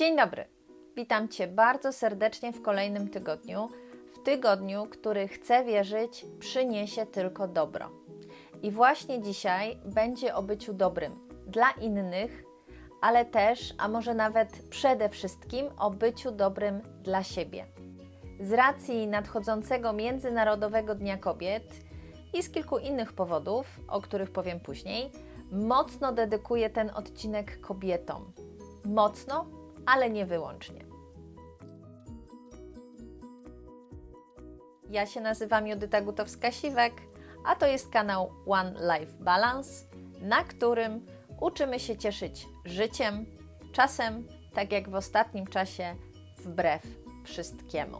Dzień dobry. Witam Cię bardzo serdecznie w kolejnym tygodniu. W tygodniu, który chcę wierzyć, przyniesie tylko dobro. I właśnie dzisiaj będzie o byciu dobrym dla innych, ale też, a może nawet przede wszystkim o byciu dobrym dla siebie. Z racji nadchodzącego Międzynarodowego Dnia Kobiet i z kilku innych powodów, o których powiem później, mocno dedykuję ten odcinek kobietom. Mocno, ale nie wyłącznie. Ja się nazywam Judyta Gutowska-Siwek, a to jest kanał One Life Balance, na którym uczymy się cieszyć życiem, czasem, tak jak w ostatnim czasie, wbrew wszystkiemu.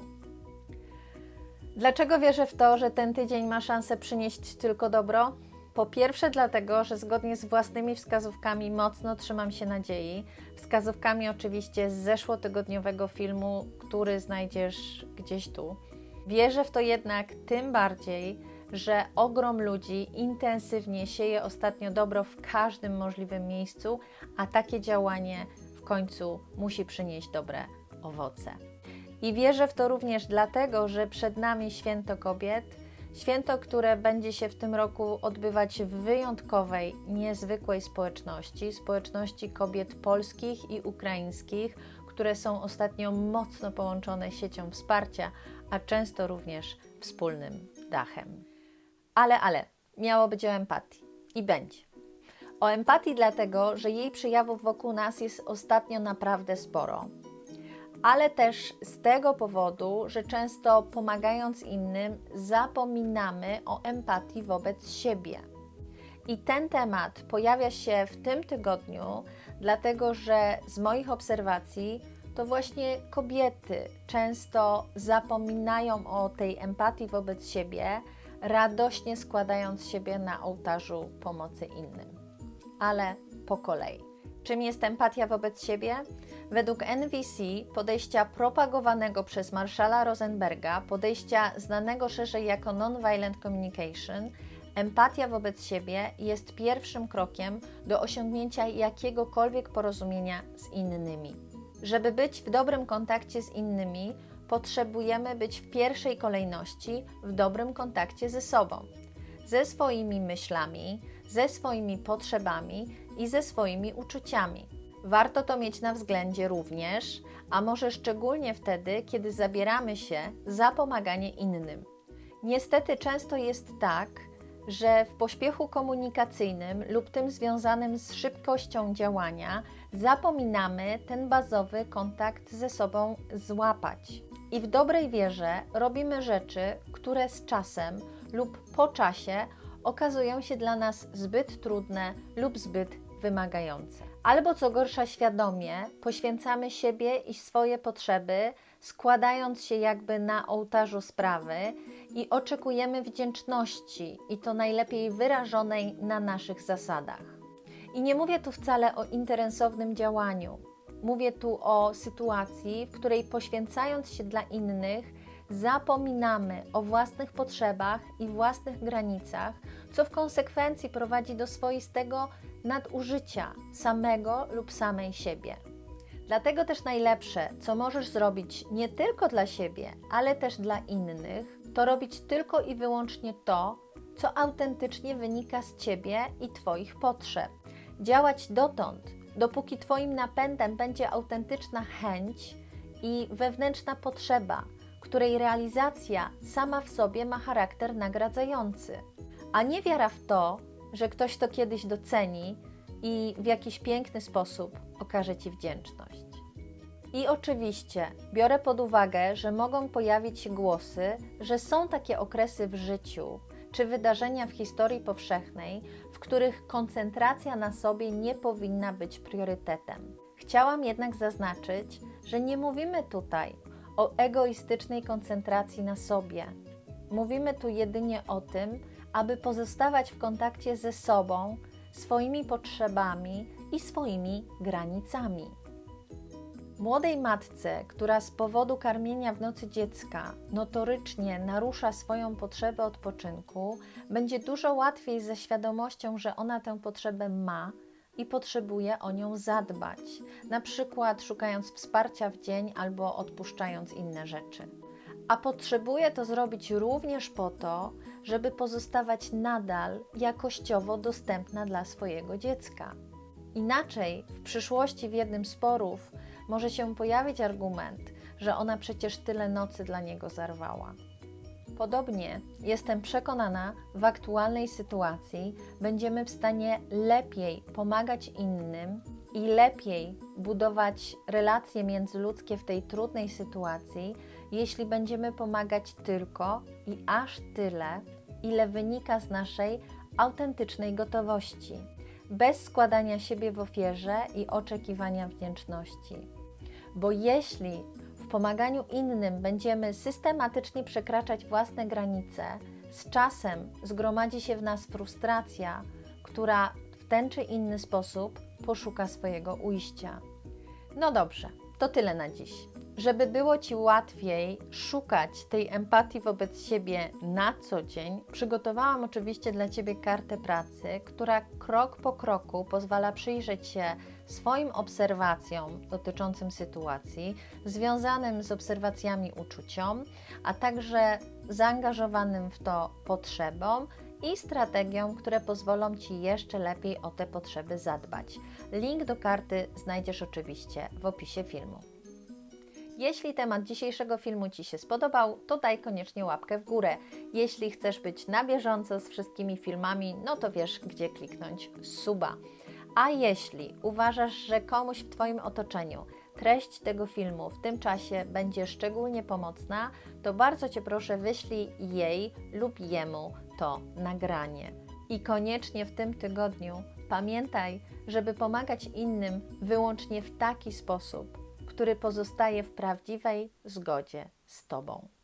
Dlaczego wierzę w to, że ten tydzień ma szansę przynieść tylko dobro? Po pierwsze, dlatego, że zgodnie z własnymi wskazówkami mocno trzymam się nadziei. Wskazówkami oczywiście z zeszłotygodniowego filmu, który znajdziesz gdzieś tu. Wierzę w to jednak tym bardziej, że ogrom ludzi intensywnie sieje ostatnio dobro w każdym możliwym miejscu, a takie działanie w końcu musi przynieść dobre owoce. I wierzę w to również dlatego, że przed nami święto kobiet, święto, które będzie się w tym roku odbywać w wyjątkowej, niezwykłej społeczności społeczności kobiet polskich i ukraińskich, które są ostatnio mocno połączone siecią wsparcia, a często również wspólnym dachem. Ale, ale, miało być o empatii i będzie. O empatii, dlatego, że jej przejawów wokół nas jest ostatnio naprawdę sporo ale też z tego powodu, że często pomagając innym, zapominamy o empatii wobec siebie. I ten temat pojawia się w tym tygodniu, dlatego że z moich obserwacji to właśnie kobiety często zapominają o tej empatii wobec siebie, radośnie składając siebie na ołtarzu pomocy innym. Ale po kolei. Czym jest empatia wobec siebie? Według NVC, podejścia propagowanego przez Marszala Rosenberga, podejścia znanego szerzej jako Nonviolent Communication, empatia wobec siebie jest pierwszym krokiem do osiągnięcia jakiegokolwiek porozumienia z innymi. Żeby być w dobrym kontakcie z innymi, potrzebujemy być w pierwszej kolejności w dobrym kontakcie ze sobą, ze swoimi myślami, ze swoimi potrzebami i ze swoimi uczuciami. Warto to mieć na względzie również, a może szczególnie wtedy, kiedy zabieramy się za pomaganie innym. Niestety często jest tak, że w pośpiechu komunikacyjnym lub tym związanym z szybkością działania zapominamy ten bazowy kontakt ze sobą złapać. I w dobrej wierze robimy rzeczy, które z czasem lub po czasie okazują się dla nas zbyt trudne lub zbyt wymagające. Albo co gorsza, świadomie poświęcamy siebie i swoje potrzeby, składając się jakby na ołtarzu sprawy i oczekujemy wdzięczności, i to najlepiej wyrażonej na naszych zasadach. I nie mówię tu wcale o interesownym działaniu. Mówię tu o sytuacji, w której poświęcając się dla innych, zapominamy o własnych potrzebach i własnych granicach, co w konsekwencji prowadzi do swoistego nadużycia samego lub samej siebie. Dlatego też najlepsze, co możesz zrobić nie tylko dla siebie, ale też dla innych, to robić tylko i wyłącznie to, co autentycznie wynika z ciebie i Twoich potrzeb. Działać dotąd, dopóki Twoim napędem będzie autentyczna chęć i wewnętrzna potrzeba, której realizacja sama w sobie ma charakter nagradzający, a nie wiara w to, że ktoś to kiedyś doceni i w jakiś piękny sposób okaże Ci wdzięczność. I oczywiście biorę pod uwagę, że mogą pojawić się głosy, że są takie okresy w życiu czy wydarzenia w historii powszechnej, w których koncentracja na sobie nie powinna być priorytetem. Chciałam jednak zaznaczyć, że nie mówimy tutaj o egoistycznej koncentracji na sobie. Mówimy tu jedynie o tym, aby pozostawać w kontakcie ze sobą, swoimi potrzebami i swoimi granicami. Młodej matce, która z powodu karmienia w nocy dziecka notorycznie narusza swoją potrzebę odpoczynku, będzie dużo łatwiej ze świadomością, że ona tę potrzebę ma, i potrzebuje o nią zadbać, na przykład szukając wsparcia w dzień albo odpuszczając inne rzeczy. A potrzebuje to zrobić również po to, żeby pozostawać nadal jakościowo dostępna dla swojego dziecka. Inaczej w przyszłości w jednym z sporów może się pojawić argument, że ona przecież tyle nocy dla niego zarwała. Podobnie jestem przekonana, w aktualnej sytuacji będziemy w stanie lepiej pomagać innym i lepiej budować relacje międzyludzkie w tej trudnej sytuacji, jeśli będziemy pomagać tylko i aż tyle, ile wynika z naszej autentycznej gotowości, bez składania siebie w ofierze i oczekiwania wdzięczności. Bo jeśli w pomaganiu innym będziemy systematycznie przekraczać własne granice, z czasem zgromadzi się w nas frustracja, która w ten czy inny sposób poszuka swojego ujścia. No dobrze, to tyle na dziś. Żeby było Ci łatwiej szukać tej empatii wobec siebie na co dzień, przygotowałam oczywiście dla Ciebie kartę pracy, która krok po kroku pozwala przyjrzeć się swoim obserwacjom dotyczącym sytuacji, związanym z obserwacjami uczuciom, a także zaangażowanym w to potrzebom i strategiom, które pozwolą Ci jeszcze lepiej o te potrzeby zadbać. Link do karty znajdziesz oczywiście w opisie filmu. Jeśli temat dzisiejszego filmu Ci się spodobał, to daj koniecznie łapkę w górę. Jeśli chcesz być na bieżąco z wszystkimi filmami, no to wiesz, gdzie kliknąć suba. A jeśli uważasz, że komuś w Twoim otoczeniu treść tego filmu w tym czasie będzie szczególnie pomocna, to bardzo Cię proszę wyślij jej lub jemu to nagranie. I koniecznie w tym tygodniu pamiętaj, żeby pomagać innym wyłącznie w taki sposób, który pozostaje w prawdziwej zgodzie z Tobą.